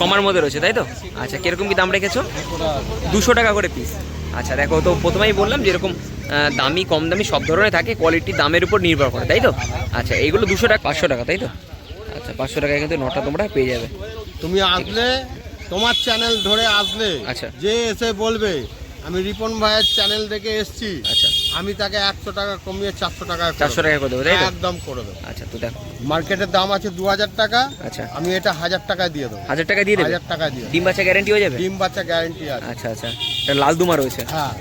কমার মধ্যে রয়েছে তাই তো? আচ্ছা কীরকম কি দাম রেখেছো? দুশো টাকা করে পিস আচ্ছা দেখো তো প্রথমেই বললাম যেরকম দামি কম দামি সব ধরনের থাকে কোয়ালিটি দামের উপর নির্ভর করে তাই তো? আচ্ছা এইগুলো দুশো টাকা পাঁচশো টাকা তাই তো? আচ্ছা পাঁচশো টাকায় কিন্তু নটা তোমরা পেয়ে যাবে। তুমি আসলে তোমার চ্যানেল ধরে আসলে আচ্ছা। যে এসে বলবে আমি রিপন ভাইয়ের চ্যানেল থেকে এসেছি। আচ্ছা। আমি তাকে একশো টাকা কমিয়ে চারশো টাকা চারশো টাকা করে দেবো তাই একদম করে দেবো। আচ্ছা তো দেখো। মার্কেটের দাম আছে দু হাজার টাকা। আচ্ছা। আমি এটা হাজার টাকায় দিয়ে দেবো। হাজার টাকা দিয়ে দেবো? হাজার টাকা দিয়ে। ডিম বাচ্চা গ্যারেন্টি হয়ে যাবে? ডিম বাচ্চা গ্যারেন্টি আছে। আচ্ছা আচ্ছা। এটা লাল দুমা রয়েছে? হ্যাঁ।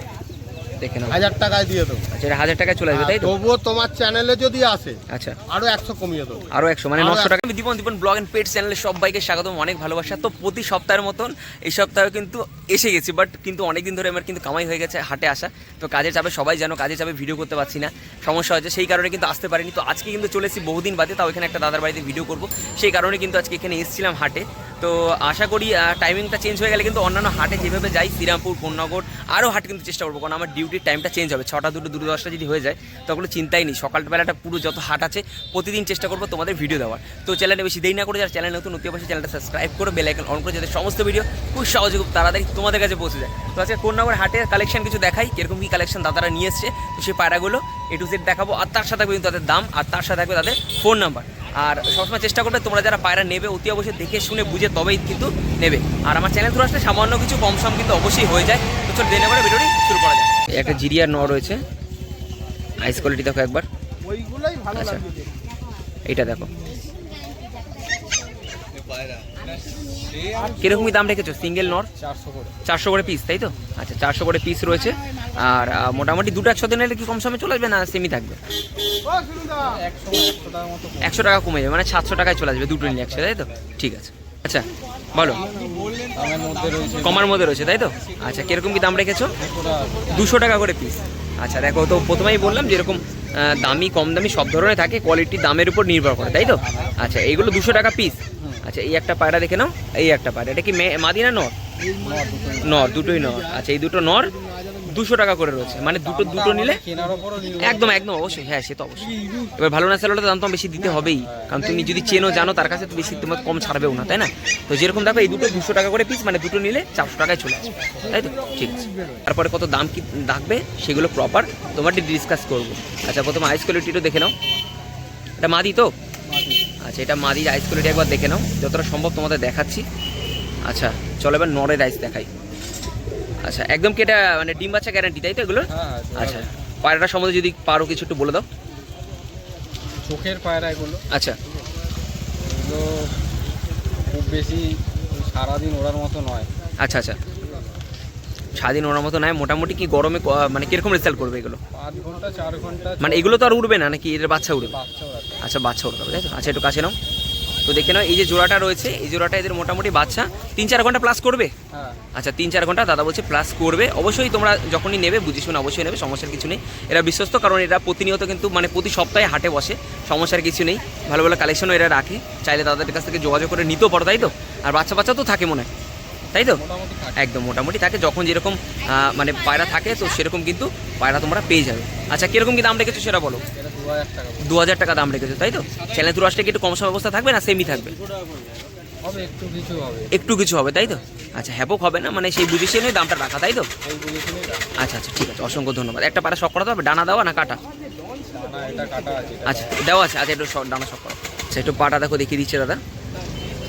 দেখে নাও হাজার টাকায় দিয়ে দেবো। আচ্ছা এটা হাজার টাকা চলে আসবে তাই তো? তবুও তোমার চ্যানেলে যদি আসে আচ্ছা। আরও একশো কমিয়ে দেবো। আরও একশো মানে নশো টাকা। আমি Dipan Dipan blog and pet চ্যানেলে সবাইকে স্বাগতম অনেক ভালোবাসা। তো প্রতি সপ্তাহের মতন এই সপ্তাহে কিন্তু এসে গেছি বাট কিন্তু অনেকদিন ধরে আমার কিন্তু কামাই হয়ে গেছে হাটে আসা। তো কাজের চাপে সবাই জানো কাজের চাপে ভিডিও করতে পারছি না সমস্যা হচ্ছে সেই কারণে কিন্তু আসতে পারিনি। তো আজকে কিন্তু চলে এসেছি বহুদিন বাদে তাও এখানে একটা দাদার বাড়িতে ভিডিও করব। সেই কারণে কিন্তু আজকে এখানে এসেছিলাম হাটে। তো আশা করি টাইমিংটা চেঞ্জ হয়ে গেলে কিন্তু অন্যান্য হাটে যেভাবে যাই শ্রীরামপুর কোন্নগর আরও হাট কিন্তু চেষ্টা করব কারণ আমার ডিউটির টাইমটা চেঞ্জ হবে। ছটা দুটো দুটো দশটা যদি হয়ে যায়, তখন চিন্তাই নেই। সকালবেলাটা পুরো যত হাট আছে, প্রতিদিন চেষ্টা করব তোমাদের ভিডিও দেওয়ার। তো চ্যানেলে বেশি দেরি না করে যারা চ্যানেল নতুন নতুন অবশ্যই চ্যানেলটা সাবস্ক্রাইব করে বেল আইকন অন করে যাতে সমস্ত ভিডিও খুব সহজে খুব তাড়াতাড়ি তোমাদের কাছে পৌঁছে যায়। তো আজকে কোন্নগর হাটের কালেকশন কিছু দেখাই? কীরকম কী কালেকশন দাদারা নিয়ে এসছে? তো সেই পায়রাগুলো এ টু জেড দেখাবো। আর তার সাথে কিন্তু তাদের দাম, আর তার সাথে থাকবে তাদের ফোন নাম্বার আর সবসময় চেষ্টা করবে তোমরা যারা পায়রা নেবে, অতি অবশ্যই দেখে শুনে বুঝে তবেই কিন্তু নেবে। আর আমার চ্যানেল থ্রু আসলে সামান্য কিছু কম সম কিন্তু অবশ্যই হয়ে যায়। তো চলো দেনে করে ভিডিওটি শুরু করা যায় একটা জিরিয়ার ন রয়েছে। আইস কোয়ালিটি দেখো একবার। আচ্ছা। এইটা দেখো। কীরকম কি দাম রেখেছো? সিঙ্গেল নর? চারশো করে। পিস তাই তো? আচ্ছা চারশো করে পিস রয়েছে। আর মোটামুটি দুটো একশো দিন কি কম সময় চলে আসবে না সেমি থাকবে? একশো টাকা কমে যাবে মানে সাতশো টাকায় চলে আসবে দুটো নিলে একশো তাই তো? ঠিক আছে। আচ্ছা বলো। কমার মধ্যে রয়েছে, তাই তো? আচ্ছা কীরকম কি দাম রেখেছো? দুশো টাকা করে পিস আচ্ছা দেখো, তো প্রথমেই বললাম যেরকম দামি, কম দামি, সব ধরনের থাকে কোয়ালিটি দামের উপর নির্ভর করে, তাই তো? আচ্ছা এইগুলো দুশো টাকা পিস আচ্ছা এই একটা পায়রা দেখে নাও, এই একটা পায়রা। এটা কি মে- মাদি না নর? নর, দুটোই নর। আচ্ছা এই দুটো নর দুশো টাকা করে রয়েছে। মানে দুটো দুটো নিলে একদম একদম অবশ্যই। হ্যাঁ সে তো অবশ্যই। এবার ভালো না স্যালোটা দাম তো বেশি দিতে হবেই। কারণ তুমি যদি চেনো জানো তার কাছে তো বেশি তোমার কম ছাড়বেও না তাই না? তো যেরকম দেখো এই দুটো দুশো টাকা করে পিস মানে দুটো নিলে চারশো টাকায় চলে আসবে। তাই তো? ঠিক আছে। তারপরে কত দাম কি থাকবে সেগুলো প্রপার তোমার ডিসকাস করব। আচ্ছা প্রথমে আইস কোয়ালিটিটা দেখে নাও। এটা মাদি তো? আচ্ছা এটা মাদির আইস কোয়ালিটি একবার দেখে নাও। যতটা সম্ভব তোমাদের দেখাচ্ছি। আচ্ছা চলো এবার নরের আইস দেখাই। আচ্ছা একদম কি এটা মানে ডিম বাচ্চা গ্যারান্টি তাই তো এগুলোর? হ্যাঁ আচ্ছা পায়রাটা সম্বন্ধে যদি পারো কিছু একটু বলে দাও। চোখের পায়রা এগুলো। আচ্ছা। এগুলো খুব বেশি সারাদিন ওড়ার মতো নয়। আচ্ছা আচ্ছা। সারাদিন ওড়ার মতো নয় মোটামুটি কি গরমে মানে কীরকম রেজাল্ট করবে এগুলো? পাঁচ ঘণ্টা চার ঘণ্টা মানে এগুলো তো আর উঠবে না নাকি এদের বাচ্চা উঠবে বাচ্চা আচ্ছা বাচ্চা উঠবে তাই তো? আচ্ছা একটু কাছে নাও। তো দেখে নাও এই যে জোড়াটা রয়েছে এই জোড়াটা এদের মোটামুটি বাচ্চা তিন চার ঘণ্টা প্লাস করবে? হ্যাঁ। আচ্ছা তিন চার ঘণ্টা দাদা বলছে প্লাস করবে। অবশ্যই তোমরা যখনই নেবে বুঝে শুনে অবশ্যই নেবে সমস্যার কিছু নেই। এরা বিশ্বস্ত কারণ এরা প্রতিনিয়ত কিন্তু মানে প্রতি সপ্তাহে হাটে বসে সমস্যার কিছু নেই। ভালো ভালো কালেকশনও এরা রাখে। চাইলে দাদাদের কাছ থেকে যোগাযোগ করে নিতেও পারো তাই তো? আর বাচ্চা বাচ্চা তো থাকে মনে হয়। তাই তো? একদম মোটামুটি থাকে। যখন যেরকম মানে পায়রা থাকে তো সেরকম কিন্তু পায়রা তোমরা পেয়ে যাবে। আচ্ছা কীরকম কি দাম রেখেছো সেটা বলো। দু হাজার টাকা দাম রেখেছো তাই তো? চ্যানেল তুলে আসলে কি একটু কম সম অবস্থা থাকবে না সেমই থাকবে? একটু কিছু হবে। তাই তো? আচ্ছা হ্যাপক হবে না? মানে সেই বুঝে শুনে দামটা রাখা তাই তো? আচ্ছা আচ্ছা ঠিক আছে অসংখ্য ধন্যবাদ। একটা পায়রা শখ করাতে হবে ডানা দেওয়া না কাটা? আচ্ছা দেওয়া আছে আচ্ছা একটু ডানা শখ করা। আচ্ছা একটু পাটা দেখো দেখিয়ে দিচ্ছে দাদা।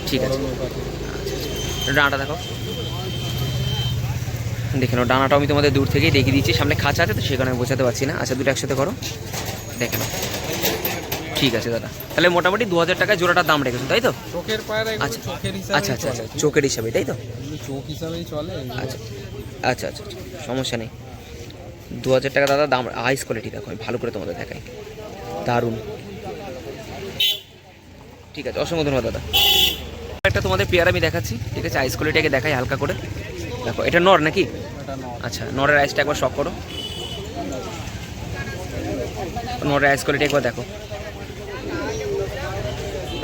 ঠিক আছে বড় লোক আছে। একটু ডানাটা দেখো। দেখে নাও ডানাটাও আমি তোমাদের দূর থেকেই দেখিয়ে দিচ্ছি। সামনে খাঁচা আছে তো সেখানে আমি বোঝাতে পারছি না। আচ্ছা দুটো একসাথে করো। দেখে নাও। ঠিক আছে দাদা। তাহলে মোটামুটি দু হাজার টাকায় জোড়াটার দাম রেখেছো তাই তো? চোখের আচ্ছা। আচ্ছা আচ্ছা আচ্ছা চোখের হিসাবে তাই তো? চোখ হিসাবেই চলে আচ্ছা আচ্ছা আচ্ছা আচ্ছা সমস্যা নেই। দু হাজার টাকা দাদা দাম হাইস কোয়ালিটি দেখো আমি ভালো করে তোমাদের দেখাই। দারুণ। ঠিক আছে অসংখ্য ধন্যবাদ দাদা। একটা তোমাদের পেয়ার আমি দেখাচ্ছি। ঠিক আছে আইস কোয়ালিটিকে দেখাই হালকা করে। দেখো এটা নর নাকি? আচ্ছা নরের আইসটা একবার শখ করো। নরের আইস কোয়ালিটি একবার দেখো।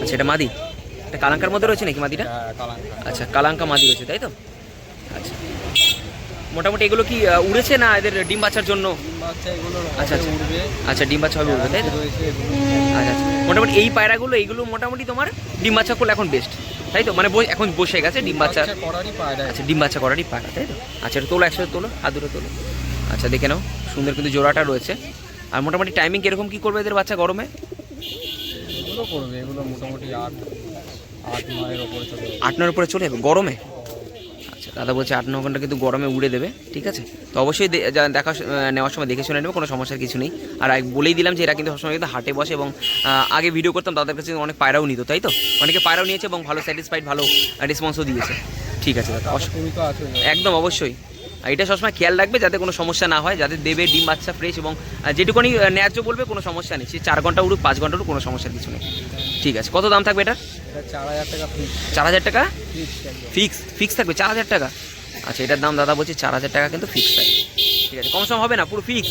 আচ্ছা এটা মাদি? এটা কালাঙ্কার মধ্যে রয়েছে নাকি মাদিটা? হ্যাঁ, আচ্ছা কালাঙ্কা মাদি রয়েছে তাই তো? আচ্ছা। মোটামুটি এগুলো কি উড়েছে না এদের ডিম বাচ্চার জন্য? আচ্ছা, আচ্ছা। আচ্ছা ডিম বাচ্চা হবে উড়বে তাই তো? আচ্ছা আচ্ছা। মোটামুটি এই পায়রাগুলো এইগুলো মোটামুটি তোমার ডিম বাচ্চা করলে এখন বেস্ট তাই তো? মানে বই- এখন বসে গেছে ডিম বাচ্চা। আচ্ছা ডিম বাচ্চা করারই পায়রা তাই তো? আচ্ছা এটা তোলো একসাথে তোলো হাত দুটো তোলো। আচ্ছা দেখে নাও সুন্দর কিন্তু জোড়াটা রয়েছে। আর মোটামুটি টাইমিং কীরকম কী করবে এদের বাচ্চা গরমে? এগুলো করবে এগুলো মোটামুটি আট আট নয়ের ওপরে চলে আট নয়ের উপরে চলে যাবে গরমে? আচ্ছা দাদা বলছে আট ন ঘণ্টা কিন্তু গরমে উড়ে দেবে, ঠিক আছে? তো অবশ্যই দেখা নেওয়ার সময় দেখে শুনে নেবে, কোনো সমস্যার কিছু নেই। আর বলেই দিলাম যে এরা কিন্তু সবসময় কিন্তু হাটে বসে এবং আগে ভিডিও করতাম, তাদের কাছে অনেক পায়রাও নিত, তাই তো? অনেকে পায়রাও নিয়েছে এবং ভালো স্যাটিসফাইড ভালো রেসপন্সও দিয়েছে। ঠিক আছে, দাদা একদম, অবশ্যই। এটা সবসময় খেয়াল রাখবে যাতে কোনো সমস্যা না হয়, যাতে দেবে, ডিম, বাচ্চা ফ্রেশ এবং যেটুকুনি ন্যায্য বলবে, কোনো সমস্যা নেই। সে চার ঘণ্টা উড়ুক, পাঁচ ঘণ্টা উড়ুক, কোনো সমস্যার কিছু নেই। ঠিক আছে, কত দাম থাকবে এটা চার হাজার টাকা ফিক্স ফিক্স থাকবে চার হাজার টাকা? আচ্ছা এটার দাম দাদা বলছে চার হাজার টাকা কিন্তু ফিক্স থাকবে। ঠিক আছে কম সম হবে না পুরো ফিক্স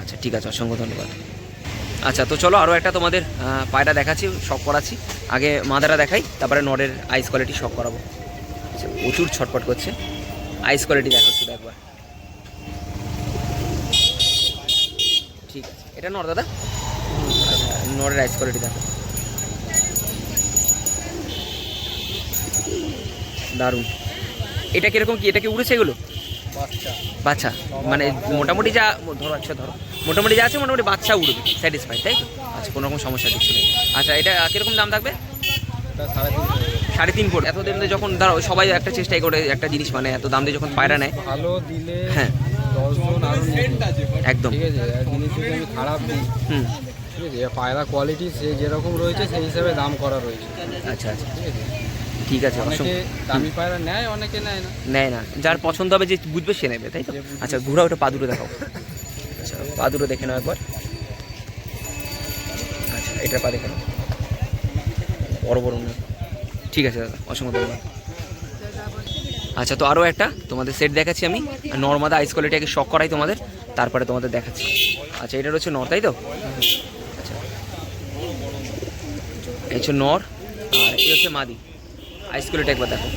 আচ্ছা ঠিক আছে অসংখ্য ধন্যবাদ। আচ্ছা তো চলো আরও একটা তোমাদের পায়রা দেখাচ্ছি শখ করাচ্ছি। আগে মাদারা দেখাই তারপরে নরের আইস কোয়ালিটি শখ করাবো। আচ্ছা প্রচুর ছটপট করছে। আইস কোয়ালিটি দেখো শুধু একবার। ঠিক আছে এটা নর দাদা? নরের আইস কোয়ালিটি দেখো দারুণ। এটা কীরকম কি? এটা কি উড়েছে এগুলো? বাচ্চা। মানে মোটামুটি যা ধরো আচ্ছা ধরো। মোটামুটি যা আছে মোটামুটি বাচ্চা উড়বে। স্যাটিসফাইড তাই তো? আচ্ছা কোনো রকম সমস্যা নেই। আচ্ছা এটা কীরকম দাম থাকবে? সাড়ে তিন ফুট এত দিন যখন ধরো সবাই একটা চেষ্টাই করে একটা জিনিস মানে এত দাম দিয়ে যখন পায়রা নেয়। ভালো দিলে হ্যাঁ। একদম। ঠিক আছে জিনিস খারাপ দিই হুম। পায়রা কোয়ালিটি সে যেরকম রয়েছে সেই হিসাবে দাম করা রয়েছে। আচ্ছা আচ্ছা। ঠিক আছে? ঠিক আছে অনেকে দামি পায়রা নেয় অনেকে নেয় না। নেয় না। যার পছন্দ হবে যে বুঝবে সে নেবে তাই তো? আচ্ছা ঘুরা ওটা পা দুটো দেখাও। আচ্ছা পা দুটো দেখে নাও একবার। আচ্ছা এটা পা দেখে নাও। বড় বড় না ঠিক আছে দাদা অসংখ্য ধন্যবাদ। আচ্ছা তো আরও একটা তোমাদের সেট দেখাচ্ছি আমি। নর্মাদা আইস কোয়ালিটি আগে শখ করাই তোমাদের তারপরে তোমাদের দেখাচ্ছি। আচ্ছা এটা হচ্ছে নর তাই তো? আচ্ছা। এই হচ্ছে নর আর এই হচ্ছে মাদি। আইস কোয়ালিটি একবার দেখো।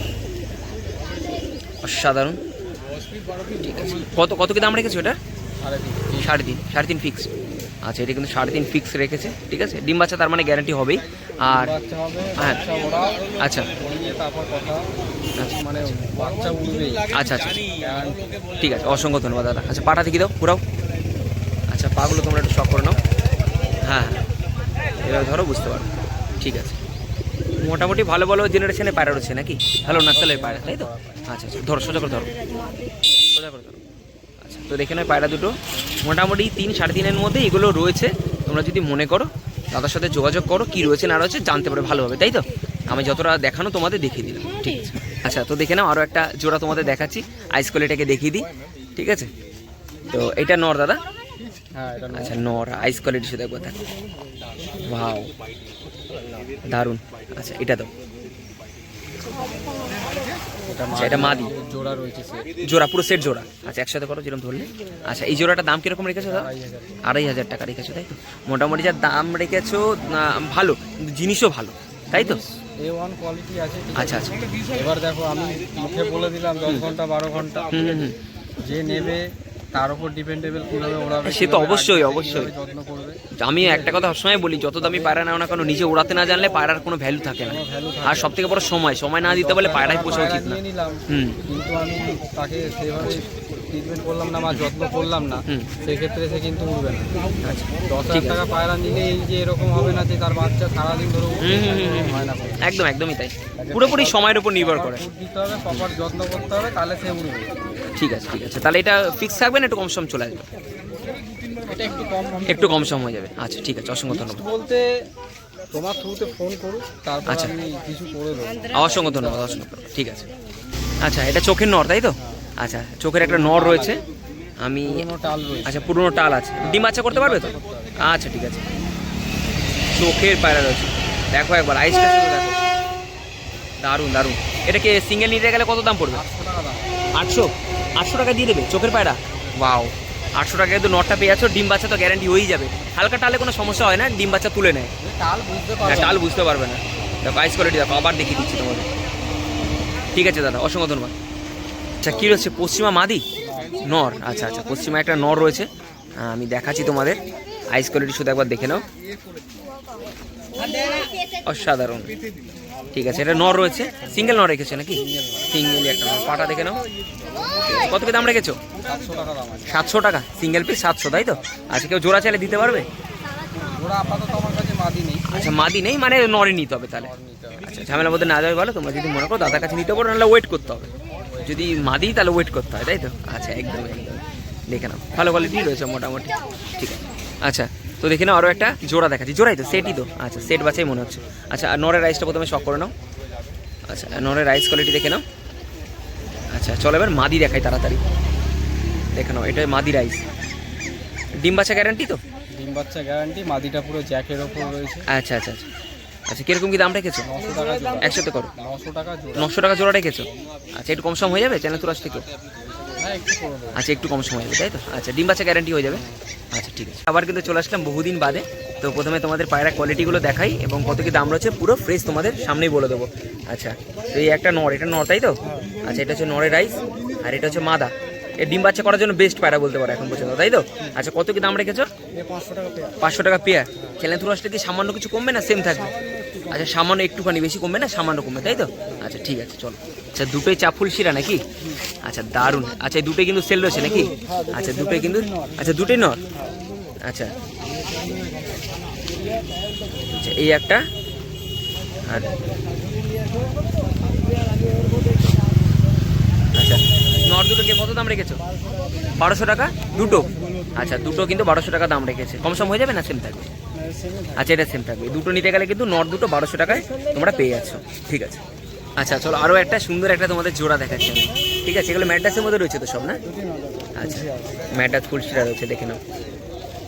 অসাধারণ। ঠিক আছে। কত কত কি দাম রেখেছো এটা সাড়ে তিন। সাড়ে তিন ফিক্স আচ্ছা এটা কিন্তু সাড়ে তিন ফিক্স রেখেছে। ঠিক আছে? ডিম বাচ্চা তার মানে গ্যারান্টি হবেই। আর হ্যাঁ। আচ্ছা। আচ্ছা আচ্ছা আচ্ছা। ঠিক আছে, অসংখ্য ধন্যবাদ, দাদা। আচ্ছা পাটা দেখি দাও পুরাও আচ্ছা পাগুলো তোমরা একটু শখ করে নাও। হ্যাঁ হ্যাঁ। এবার ধরো, বুঝতে পারো ঠিক আছে। মোটামুটি ভালো ভালো জেনারেশনে পায়রা রয়েছে নাকি? ভালো নাসালের পায়রা তাই তো? আচ্ছা আচ্ছা ধরো সোজা করে ধরো। সোজা করে ধরো। আচ্ছা তো দেখে নাও পায়রা দুটো। মোটামুটি তিন সাড়ে তিনের মধ্যে এগুলো রয়েছে। তোমরা যদি মনে করো দাদার সাথে যোগাযোগ করো কী রয়েছে না রয়েছে জানতে পারবে ভালোভাবে তাই তো? আমি যতটা দেখানো তোমাদের দেখিয়ে দিলাম ঠিক আছে? আচ্ছা তো দেখে নাও আরও একটা জোড়া তোমাদের দেখাচ্ছি। আইস কোয়ালিটাকে দেখিয়ে দিই ঠিক আছে? তো এটা নর দাদা? হ্যাঁ আচ্ছা নর আইস কোয়ালিটি শুধু একবার দেখো। ভাও দারুণ। আচ্ছা এটা তো এটা আচ্ছা, মাদি। জোড়া রয়েছে জোড়া পুরো সেট জোড়া। আচ্ছা একসাথে করো যেরকম ধরলে। আচ্ছা এই জোড়াটার দাম কীরকম রেখেছো দাদা? আড়াই হাজার টাকা। রেখেছো তাই তো? মোটামুটি যা দাম রেখেছো ভালো। কিন্তু জিনিসও ভালো তাই তো? কোয়ালিটি আছে। আচ্ছা আচ্ছা। এবার দেখো আমি মুখে বলে দিলাম দশ ঘণ্টা বারো ঘণ্টা। যে নেবে তার উপর ডিপেন্ডেবল কীভাবে ওড়াবে সে তো অবশ্যই, অবশ্যই। যত্ন করবে। আমি একটা কথা সবসময় বলি যত দামি পায়রা নাও না কেন নিজে উড়াতে না জানলে পায়রার কোনো ভ্যালু থাকে না। আর সব থেকে বড় সময় সময় না দিতে পারলে পায়রাই পোষা উচিত না। হুম। কিন্তু আমি তাকে সেভাবে ট্রিটমেন্ট করলাম না বা যত্ন করলাম না। সেক্ষেত্রে সে কিন্তু উঠবে না। আচ্ছা দশ হাজার টাকা পায়রা নিলে এই যে এরকম হবে না যে তার বাচ্চা সারাদিন ধরে। হয় না একদম একদমই তাই। পুরোপুরি সময়ের উপর নির্ভর করে। দিতে হবে প্রপার যত্ন করতে হবে তাহলে সে উঠবে ঠিক আছে ঠিক আছে। তাহলে এটা ফিক্স থাকবে না? একটু কম সম চলে আসবে? একটু কম সম হয়ে যাবে। আচ্ছা ঠিক আছে অসংখ্য ধন্যবাদ। বলতে তোমার থ্রুতে ফোন করুক তারপর আচ্ছা। কিছু করে দেবো। অসংখ্য ধন্যবাদ অসংখ্য ঠিক আছে। আচ্ছা এটা চোখের নর তাই তো? আচ্ছা চোখের একটা নর রয়েছে। আমি আচ্ছা পুরনো টাল আছে। ডিম আচ্ছা করতে পারবে তো? আচ্ছা ঠিক আছে। চোখের পায়রা রয়েছে। দেখো একবার আইসটা শুধু দেখো। দারুণ দারুণ। এটাকে সিঙ্গেল নিতে গেলে কত দাম পড়বে? আটশো? আটশো টাকা দিয়ে দেবে চোখের পায়রা। ওয়াও আটশো টাকা কিন্তু নটটা পেয়ে যাচ্ছ ডিম বাচ্চা তো গ্যারান্টি হয়েই যাবে। হালকা টালে কোনো সমস্যা হয় না ডিম বাচ্চা তুলে নেয়। এই টাল বুঝতে হ্যাঁ, পারবে টাল বুঝতে পারবে না। দেখো আইস কোয়ালিটি দেখো আবার দেখিয়ে দিচ্ছি তোমাদের। ঠিক আছে দাদা অসংখ্য ধন্যবাদ। আচ্ছা কী রয়েছে পশ্চিমা মাদি? নর আচ্ছা আচ্ছা পশ্চিমা একটা নর রয়েছে। আমি দেখাচ্ছি তোমাদের। আইস কোয়ালিটি শুধু একবার দেখে নাও। অসাধারণ। ঠিক আছে এটা নর রয়েছে। সিঙ্গেল নর রেখেছো নাকি? সিঙ্গেল একটা নর। পাটা দেখে নাও। কত কি দাম রেখেছো? সাতশো টাকা। সিঙ্গেল পিস সাতশো তাই তো? আচ্ছা কেউ জোড়া চাইলে দিতে পারবে? আচ্ছা মাদি নেই মানে নরে নিতে হবে তাহলে। আচ্ছা ঝামেলা মধ্যে না যাবে বলো তোমরা যদি মনে করো দাদার কাছে নিতে পারো নাহলে ওয়েট করতে হবে। যদি মাদি তাহলে ওয়েট করতে হয় তাই তো? আচ্ছা একদম একদম। দেখে নাও। ভালো কোয়ালিটি রয়েছে মোটামুটি। ঠিক আছে। আচ্ছা তো দেখে নাও আরও একটা জোড়া দেখাচ্ছি। জোড়াই তো সেটই তো। আচ্ছা সেট বাছাই মনে হচ্ছে। আচ্ছা আর নরের রাইসটা প্রথমে শখ করে নাও। আচ্ছা নরের রাইস কোয়ালিটি দেখে নাও। আচ্ছা চলো এবার মাদি দেখাই তাড়াতাড়ি। দেখে নাও এটা মাদি রাইস ডিম বাচ্চা গ্যারান্টি তো? ডিম বাচ্চা গ্যারান্টি মাদিটা পুরো জ্যাকের ওপর রয়েছে। আচ্ছা আচ্ছা আচ্ছা। আচ্ছা কীরকম কি দাম রেখেছো? একসাথে করো। নশো টাকা জোড়া। নশো টাকা জোড়া রেখেছো? আচ্ছা একটু কম সম হয়ে যাবে চ্যানেল তুরাস থেকে? হ্যাঁ আচ্ছা একটু কম সময় হবে তাই তো? আচ্ছা ডিম বাচ্চা গ্যারান্টি হয়ে যাবে? আচ্ছা ঠিক আছে। আবার কিন্তু চলে আসলাম বহুদিন বাদে। তো প্রথমে তোমাদের পায়রা কোয়ালিটিগুলো দেখাই এবং কত কি দাম রয়েছে পুরো ফ্রেশ তোমাদের সামনেই বলে দেবো। আচ্ছা তো এই একটা নর এটা নর তাই তো? আচ্ছা এটা হচ্ছে নরের রাইস আর এটা হচ্ছে মাদা। এই ডিম বাচ্চা করার জন্য বেস্ট পায়রা বলতে পারো এখন পর্যন্ত তাই তো? আচ্ছা কত কি দাম রেখেছো? পাঁচশো টাকা পেয়ার। পাঁচশো টাকা পেয়ার। চ্যানেল থ্রু আসলে কি সামান্য কিছু কমবে না সেম থাকবে? আচ্ছা সামান্য একটুখানি বেশি কমবে না? সামান্য কমবে তাই তো? আচ্ছা ঠিক আছে চলো। আচ্ছা দুটোই চাফুল শিরা নাকি? আচ্ছা দারুণ। আচ্ছা এই দুটোই কিন্তু সেল রয়েছে নাকি? আচ্ছা দুটোই কিন্তু আচ্ছা দুটোই নর আচ্ছা। আচ্ছা এই একটা আর আচ্ছা নর কত দাম রেখেছো? বারোশো টাকা? দুটো। আচ্ছা দুটো কিন্তু বারোশো টাকা দাম রেখেছে। কম সম হয়ে যাবে না সেম থাকবে? আচ্ছা এটা সেম থাকবে। দুটো নিতে গেলে কিন্তু নট দুটো বারোশো টাকায় তোমরা পেয়ে যাচ্ছ। ঠিক আছে। আচ্ছা চলো আরও একটা সুন্দর একটা তোমাদের জোড়া দেখাচ্ছি আমি। ঠিক আছে এগুলো ম্যাডাসের মধ্যে রয়েছে তো সব না? আচ্ছা ম্যাডাস ফুলশিরা রয়েছে দেখে নাও।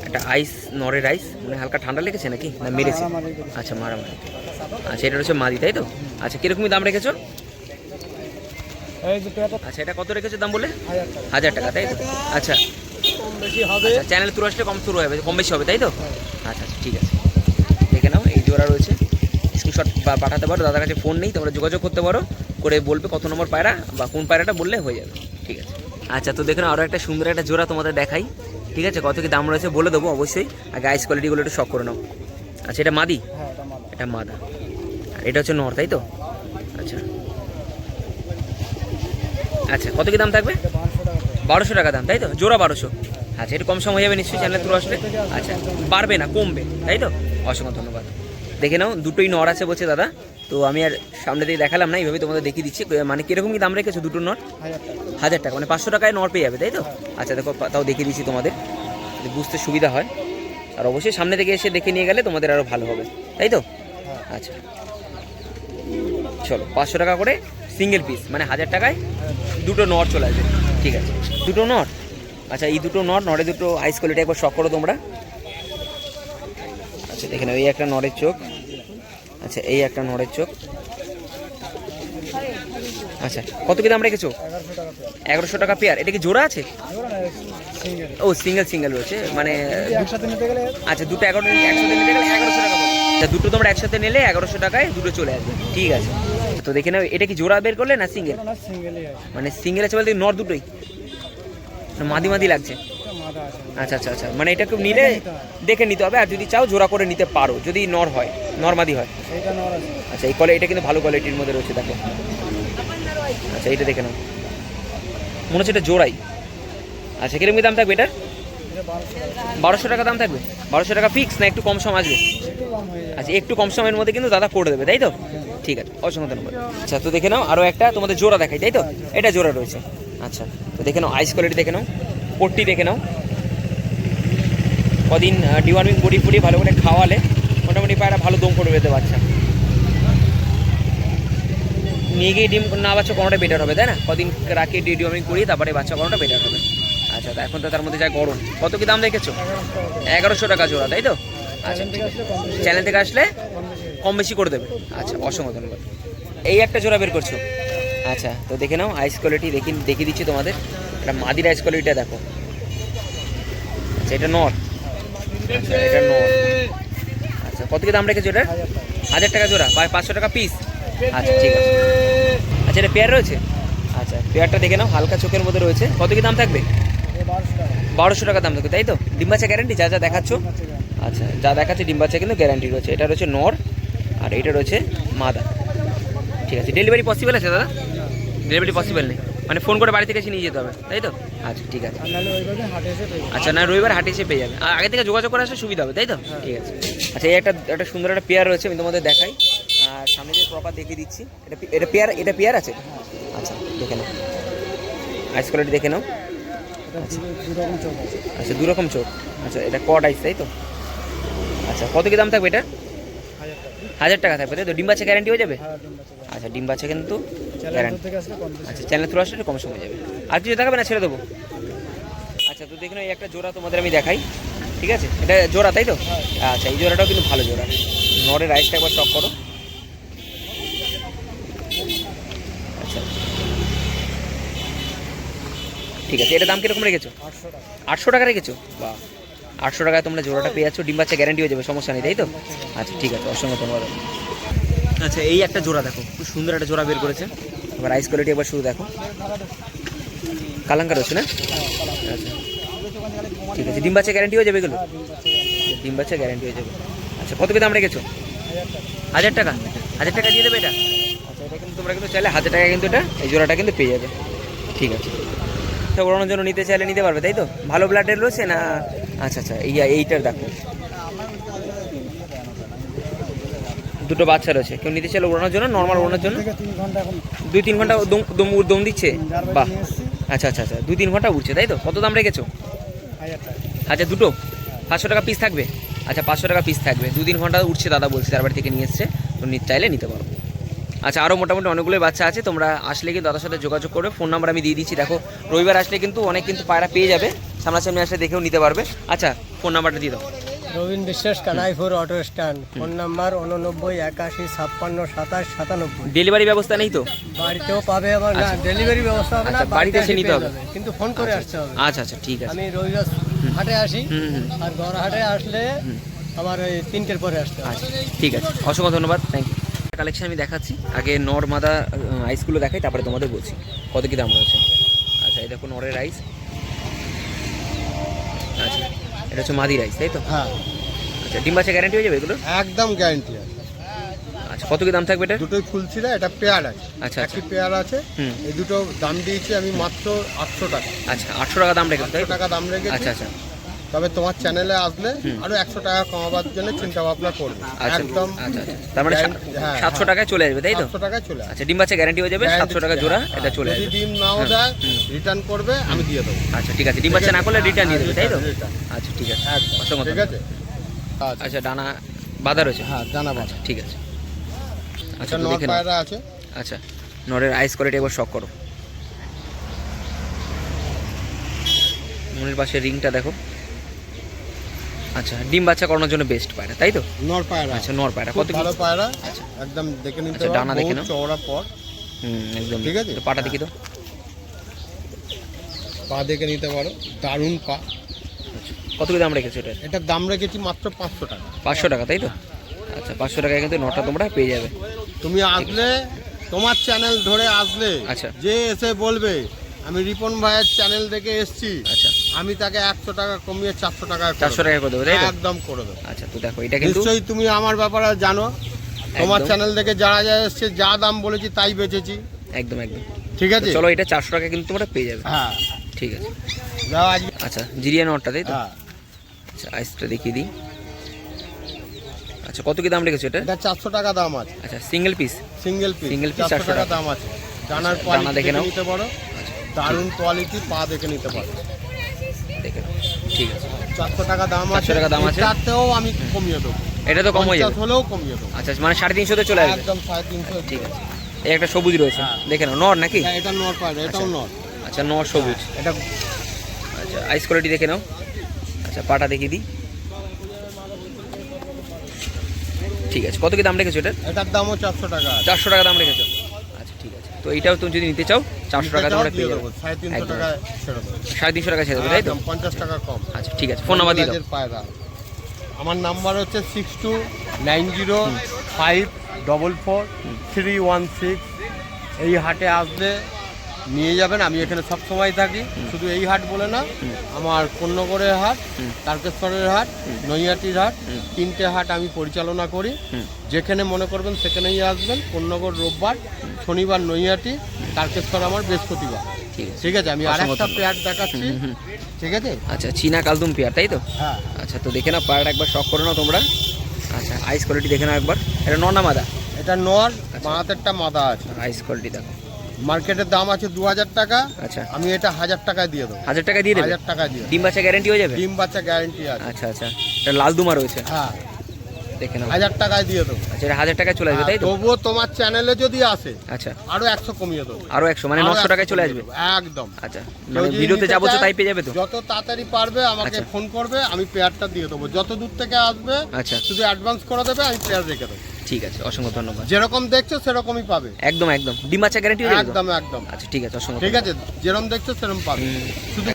একটা আইস নরের আইস মানে হালকা ঠান্ডা লেগেছে নাকি? না মেরেছে? আচ্ছা মারামারি। আচ্ছা এটা রয়েছে মাদি তাই তো? আচ্ছা কিরকমই দাম রেখেছো? আচ্ছা এটা কত রেখেছো দাম বলে? হাজার টাকা। তাই তো? আচ্ছা। কম বেশি হবে। আচ্ছা চ্যানেল তুলে আসলে কম শুরু হবে কম বেশি হবে তাই তো? আচ্ছা আচ্ছা ঠিক আছে। দেখে নাও এই জোড়া রয়েছে। স্ক্রিনশট পাঠাতে পারো দাদার কাছে ফোন নেই তোমরা যোগাযোগ করতে পারো করে বলবে কত নম্বর পায়রা বা কোন পায়রাটা বললে হয়ে যাবে ঠিক আছে? আচ্ছা তো দেখে নাও আরও একটা সুন্দর একটা জোড়া তোমাদের দেখাই ঠিক আছে? কত কি দাম রয়েছে বলে দেবো অবশ্যই আগে আইস কোয়ালিটিগুলো একটু শখ করে নাও। আচ্ছা এটা মাদি? হ্যাঁ এটা মাদা। আর এটা হচ্ছে নর তাই তো? আচ্ছা। আচ্ছা কত কি দাম থাকবে? বারোশো টাকা দাম তাই তো? জোড়া বারোশো। আচ্ছা একটু কম সময় হয়ে যাবে নিশ্চয়ই চ্যানেল থ্রু আসলে। আচ্ছা বাড়বে না কমবে তাই তো? অসংখ্য ধন্যবাদ। দেখে নাও, দুটোই নর আছে বলছে দাদা। তো আমি আর সামনে দিয়ে দেখালাম না এইভাবে তোমাদের দেখিয়ে দিচ্ছি। মানে কীরকম কি দাম রেখেছো, দুটো নট হাজার টাকা মানে পাঁচশো টাকায় নর পেয়ে যাবে, তাই তো? আচ্ছা দেখো তাও দেখিয়ে দিচ্ছি তোমাদের। বুঝতে সুবিধা হয়। আর অবশ্যই সামনে থেকে এসে দেখে নিয়ে গেলে তোমাদের আরও ভালো হবে, তাই তো? আচ্ছা। চলো, পাঁচশো টাকা করে সিঙ্গেল পিস মানে হাজার টাকায় দুটো নট চলে আসবে। ঠিক আছে, দুটো নট আচ্ছা এই দুটো নট নটে দুটো আইস কোয়ালিটি একবার শখ করো তোমরা। আচ্ছা দেখে নাও, এই একটা নরের চোখ। আচ্ছা এই একটা নরের চোখ। আচ্ছা কত কি দাম রেখেছো? এগারোশো টাকা পেয়ার। এগারোশো টাকা পেয়ার এটা কি জোড়া আছে? ও সিঙ্গেল সিঙ্গেল রয়েছে। মানে আচ্ছা দুটো এগারো একসাথে নিতে গেলে এগারোশো টাকা আচ্ছা দুটো তোমরা একসাথে নিলে এগারোশো টাকায় দুটো চলে আসবে। ঠিক আছে। তো দেখে নাও এটা কি জোড়া বের করলে না সিঙ্গেল মানে সিঙ্গেল আছে বলতে নর দুটোই? না মাদি মাদি লাগছে। আচ্ছা আচ্ছা আচ্ছা। মানে এটা কেউ নিলে দেখে নিতে হবে আর যদি চাও জোড়া করে নিতে পারো যদি নর হয় নর্মাদি হয়। আচ্ছা এই কোয়ালিটি এটা কিন্তু ভালো কোয়ালিটির মধ্যে রয়েছে দেখো। আচ্ছা এইটা দেখে নাও। মনে হচ্ছে এটা জোড়াই। আচ্ছা কীরকম দাম থাকবে এটার? এটা বারোশো টাকা দাম থাকবে? বারোশো টাকা ফিক্স না একটু কম সম আসবে? আচ্ছা একটু কম সময়ের মধ্যে কিন্তু দাদা করে দেবে তাই তো? ঠিক আছে অসংখ্য ধন্যবাদ। আচ্ছা তো দেখে নাও আরও একটা তোমাদের জোড়া দেখাই তাই তো? এটা জোড়া রয়েছে। আচ্ছা তো দেখে নাও আইস কোয়ালিটি দেখে নাও পট্টি দেখে নাও। কদিন ডিওয়ার্মিং বডি ফুডি ভালো করে খাওয়ালে, মোটামুটি পায়রা ভালো দম করে পেতে বাচ্চা। নিয়ে গিয়ে ডিম না বাচ্চা কোনোটা বেটার হবে, তাই না? কদিন রাখি ডিওয়ার্মিং করিয়ে তারপরে বাচ্চা কোনোটা বেটার হবে। আচ্ছা এখন তো তার মধ্যে যা গরম। কত কি দাম রেখেছো এগারোশো টাকা জোড়া, তাই তো? আচ্ছা চ্যানেল থেকে আসলে কম বেশি যায়। করে দেবে। আচ্ছা অসংখ্য ধন্যবাদ। এই একটা জোড়া বের করছ? আচ্ছা তো দেখে নাও আইস কোয়ালিটি দেখি দেখিয়ে দিচ্ছি তোমাদের। এটা মাদির আইস কোয়ালিটিটা দেখো। আচ্ছা এটা আচ্ছা নর। আচ্ছা কত কি দাম রেখেছো এটা? হাজার টাকা জোড়া, বা পাঁচশো টাকা পিস আচ্ছা ঠিক আছে। আচ্ছা এটা পেয়ার রয়েছে? আচ্ছা পেয়ারটা দেখে নাও, হালকা চোখের মধ্যে রয়েছে। কত কি দাম থাকবে? বারোশো টাকা দাম থাকবে, তাই তো? ডিম্বাচা গ্যারান্টি যা যা দেখাচ্ছ। আচ্ছা আচ্ছা যা দেখাচ্ছে, ডিম বাচ্চা কিন্তু গ্যারান্টি রয়েছে। এটা রয়েছে নর, আর এটা রয়েছে মাদা। ঠিক আছে ডেলিভারি পসিবল আছে দাদা? ডেলিভারি পসিবল নেই। মানে ফোন করে বাড়ি থেকে এসে নিয়ে যেতে হবে তাই তো? আচ্ছা ঠিক আছে। আচ্ছা না রবিবার হাটে এসে পেয়ে যাবে। আর আগে থেকে যোগাযোগ করে আসলে সুবিধা হবে তাই তো? ঠিক আছে। আচ্ছা এই একটা একটা সুন্দর একটা পেয়ার রয়েছে আমি তোমাদের দেখাই। আর সামনে যে প্রপার দেখিয়ে দিচ্ছি এটা এটা পেয়ার এটা পেয়ার আছে? আচ্ছা দেখে নাও। আইস কোয়ালিটি দেখে নাও। আচ্ছা দু রকম চোখ। আচ্ছা এটা কট আইস তাই তো? আচ্ছা কত কি দাম থাকবে এটা? হাজার টাকা। থাকবে তাই তো? ডিম বাচ্চা গ্যারান্টি হয়ে যাবে? হ্যাঁ। আচ্ছা ডিম বাচ্চা কিন্তু আচ্ছা চ্যানেল থ্রু আসলে কম সময় যাবে। আর কিছু দেখাবে না ছেড়ে দেবো? আচ্ছা তো দেখুন এই একটা জোড়া তোমাদের আমি দেখাই। ঠিক আছে? এটা জোড়া তাই তো? আচ্ছা এই জোড়াটাও কিন্তু ভালো জোড়া। নরের রাইসটা একবার চক করো। আচ্ছা। ঠিক আছে এটা দাম কীরকম রেখেছো? আটশো টাকা। আটশো টাকা রেখেছো? বা আটশো টাকায় তোমরা জোড়াটা পেয়ে যাচ্ছ ডিম বাচ্চা গ্যারান্টি হয়ে যাবে সমস্যা নেই তাই তো? আচ্ছা ঠিক আছে অসংখ্য ধন্যবাদ। আচ্ছা এই একটা জোড়া দেখো খুব সুন্দর একটা জোড়া বের করেছে। এবার আইস কোয়ালিটি একবার শুরু দেখো। কালাঙ্কার হচ্ছে না? আচ্ছা ঠিক আছে, ডিম বাচ্চা গ্যারান্টি হয়ে যাবে এগুলো? ডিম বাচ্চা গ্যারান্টি হয়ে যাবে। আচ্ছা কত দাম রেখেছো? হাজার টাকা। হাজার টাকা দিয়ে দেবে এটা? আচ্ছা এটা কিন্তু তোমরা কিন্তু চাইলে হাজার টাকা কিন্তু এটা, এই জোড়াটা কিন্তু পেয়ে যাবে। ঠিক আছে। ওড়ানোর জন্য নিতে চাইলে নিতে পারবে, তাই তো? ভালো ব্লাডের রয়েছে না? আচ্ছা আচ্ছা এই এইটার দেখো। দুটো বাচ্চা রয়েছে। কেউ নিতে চাইলে ওড়ানোর জন্য নর্মাল ওড়ানোর জন্য। দুই তিন ঘণ্টা দম দম দম দিচ্ছে? বাহ। আচ্ছা আচ্ছা আচ্ছা দুই তিন ঘণ্টা উঠছে তাই তো? কত দাম রেখেছো? আচ্ছা দুটো। পাঁচশো টাকা পিস থাকবে? আচ্ছা পাঁচশো টাকা পিস থাকবে। দু তিন ঘণ্টা উঠছে দাদা বলছে, তার বাড়ি থেকে নিয়ে এসছে। তো চাইলে নিতে পারো। আচ্ছা আরও মোটামুটি অনেকগুলোই বাচ্চা আছে। তোমরা আসলে কিন্তু দাদার সাথে যোগাযোগ করবে। ফোন নাম্বার আমি দিয়ে দিচ্ছি। দেখো, রবিবার আসলে কিন্তু অনেক কিন্তু পায়রা পেয়ে যাবে। সামনাসামনি আসলে দেখেও নিতে পারবে। আচ্ছা ফোন নাম্বারটা দিয়ে দাও। Robin Biswas Kanaipur auto stand. Phone number উননব্বই একাশি ছাপ্পান্ন সাতাশ সাতানব্বই। ডেলিভারি ব্যবস্থা নেই তো? বাড়িতেও পাবে আবার না ডেলিভারি ব্যবস্থা হবে না আচ্ছা, বাড়িতে এসে নিতে হবে। কিন্তু ফোন করে আসতে হবে। আচ্ছা আচ্ছা ঠিক আছে। আমি রবিবার হাটে আসি। আর গড় হাটে আসলে আমার ওই তিনটের পরে আসতে হবে। আচ্ছা ঠিক আছে। অসংখ্য ধন্যবাদ থ্যাংক ইউ কালেকশন আমি দেখাচ্ছি। আগে নর মাদা আইসগুলো দেখাই তারপরে তোমাদের বলছি। কত কী দাম রয়েছে? আচ্ছা এই দেখো নরের আইস আচ্ছা। এটা হচ্ছে মাদি রাইস তাই তো? হ্যাঁ। আচ্ছা ডিম বাচ্চা গ্যারান্টি হয়ে যাবে এগুলো? একদম গ্যারান্টি আছে। আচ্ছা কত কি দাম থাকবে এটা? দুটোই ফুলছিল এটা পেয়ার আছে। আচ্ছা, একটি পেয়ার আছে। এই দুটো দাম দিয়েছি আমি মাত্র আটশো টাকা। আচ্ছা আটশো টাকা দাম রেখেছি টাকা দাম রেখেছি। আচ্ছা আচ্ছা। তবে তোমার চ্যানেলে আসলে। আরও একশো টাকা কমাবার জন্য চিন্তা ভাবনা করবে। আচ্ছা একদম আচ্ছা আচ্ছা। তার মানে হ্যাঁ, সাতশো হ্যাঁ। টাকায় চলে আসবে তাই তো? সাতশো টাকায় চলে আচ্ছা ডিম বাচ্চা গ্যারান্টি হয়ে যাবে সাতশো টাকা জোড়া এটা চলে যদি ডিম নাও হ্যাঁ, দেয় রিটার্ন করবে আমি দিয়ে দেবো। আচ্ছা ঠিক আছে ডিম বাচ্চা না করলে রিটার্ন দিয়ে দেবে তাই তো। আচ্ছা ঠিক আছে। অসংখ্য ঠিক আছে? আচ্ছা। আচ্ছা ডানা বাঁধা রয়েছে? হ্যাঁ জানাব ঠিক আছে। আচ্ছা আচ্ছা নাও। পায়রা আছে? আচ্ছা নরের আইস কোয়ালিটি একবার শক করো। মনের পাশে রিংটা দেখো। আচ্ছা ডিম বাচ্চা করানোর জন্য বেস্ট পায়রা তাই তো? নর পায়রা। আচ্ছা নর পায়রা। কত ভালো পায়রা। আচ্ছা। একদম দেখে নিতে আচ্ছা, ডানা দেখে নাও। চওড়া পর। হুম একদম। ঠিক আছে? পাটা দেখি তো পা দেখে নিতে পারো। দারুণ পা। কত কি দাম রেখেছো এটা? এটার দাম রেখেছি মাত্র পাঁচশো টাকা। পাঁচশো টাকা তাই তো? আচ্ছা পাঁচশো টাকায় কিন্তু নটা তোমরা পেয়ে যাবে। তুমি আসলে তোমার চ্যানেল ধরে আসলে আচ্ছা। যে এসে বলবে আমি রিপন ভাইয়ের চ্যানেল থেকে এসেছি। আচ্ছা। আমি তাকে একশো টাকা কমিয়ে চারশো টাকা চারশো টাকা করে দেবো একদম করে দেবো। আচ্ছা তো দেখো এটা কিন্তু নিশ্চয়ই তুমি আমার ব্যাপারে জানো। তোমার চ্যানেল থেকে যারা যা এসছে যা দাম বলেছি তাই বেচেছি। একদম একদম। ঠিক আছে? চলো এটা চারশো টাকা কিন্তু তোমরা পেয়ে যাবে। হ্যাঁ। ঠিক আছে। আচ্ছা জিরিয়া নটটা তাই তো? হ্যাঁ। আচ্ছা আইসটা দেখিয়ে দিই। আচ্ছা কত কি দাম রেখেছো এটা? এটা চারশো টাকা দাম আছে। আচ্ছা single piece single piece single piece চারশো টাকা। দাম আছে। ডানার আচ্ছা, কোয়ালিটি দেখে নাও। নিতে পারো। আচ্ছা দারুণ কোয়ালিটি পা দেখে নিতে পারো। ঠিক আছে। চারশো টাকা দাম 400 আছে। টাকা দাম আছে। তাতেও আমি কমিয়ে দেবো। এটা তো কম হয়ে যাবে হলেও কমিয়ে দেবো। আচ্ছা মানে সাড়ে তিনশোতে চলে আসবে। একদম সাড়ে তিনশো ঠিক আছে। এই একটা সবুজ রয়েছে। হ্যাঁ। দেখে নাও নর নাকি? এটা নর পায়রা এটাও নর। আচ্ছা নর সবুজ। এটা আচ্ছা আইস কোয়ালিটি দেখে নাও। আচ্ছা পাটা দেখিয়ে দিই। ঠিক আছে কত কি দাম রেখেছো এটা? এটার দামও চারশো টাকা চারশো টাকা দাম রেখেছো। আচ্ছা তো এইটাও তুমি যদি নিতে চাও চারশো টাকা তোমার পেয়ে যাবে। টাকা সাড়ে তিনশো টাকা ছেড়ে দেবো। তাই তো? পঞ্চাশ টাকা কম। আচ্ছা ঠিক আছে ফোন নাম্বার দিয়ে দাও। আমার নাম্বার হচ্ছে six two nine zero five double four three one six. এই হাটে আসলে নিয়ে যাবেন আমি এখানে সব সময় থাকি। শুধু এই হাট বলে না আমার কন্যগড়ের হাট তারকেশ্বরের হাট নৈয়াটির হাট তিনটে হাট আমি পরিচালনা করি। যেখানে মনে করবেন সেখানেই আসবেন কন্যগড় রোববার শনিবার নৈয়াটি তারকেশ্বর আমার বৃহস্পতিবার। ঠিক আছে। ঠিক আছে আমি আর একটা পেয়ার দেখাচ্ছি। ঠিক আছে? আচ্ছা চীনা কালদুম পেয়ার তাই তো? হ্যাঁ। আচ্ছা তো দেখে নাও পায়াটা একবার শখ করে নাও তোমরা। আচ্ছা আইস কোয়ালিটি দেখে নাও একবার। এটা নর না মাদা? এটা নর আচ্ছা। মাহাতেরটা মাদা আছে। আইস কোয়ালিটি দেখো। মার্কেটের দাম আছে দু হাজার টাকা। আচ্ছা। আমি এটা হাজার টাকায় দিয়ে দেবো। হাজার টাকা দিয়ে দেবে? হাজার টাকা দিয়ে ডিম বাচ্চা গ্যারেন্টি হয়ে যাবে? ডিম বাচ্চা গ্যারেন্টি আছে। আচ্ছা আচ্ছা। এটা লাল দুমা রয়েছে? হ্যাঁ। দেখে নাও। হাজার টাকায় দিয়ে দেবো। আচ্ছা এটা হাজার টাকায় চলে আসবে তাই তো? তবুও তোমার চ্যানেলে যদি আসে আচ্ছা। আরও একশো কমিয়ে দেবো। আরও একশো মানে নশো টাকায় চলে আসবে? একদম। আচ্ছা মানে ভিডিওতে নিতে যা বলছো চায়, তাই পেয়ে যাবে তো? যত তাড়াতাড়ি পারবে আমাকে আচ্ছা। ফোন করবে আমি পেয়ারটা দিয়ে দেবো। যত দূর থেকে আসবে আচ্ছা। শুধু অ্যাডভান্স করে দেবে আমি পেয়ার রেখে দেবো। ঠিক আছে অসংখ্য ধন্যবাদ। যেরকম দেখছ সেরকমই পাবে। একদম একদম। ডিমাচা গ্যারেন্টি? একদম একদম। আচ্ছা ঠিক আছে অসংখ্য ঠিক আছে যেরকম দেখছ সেরকম পাবে। শুধু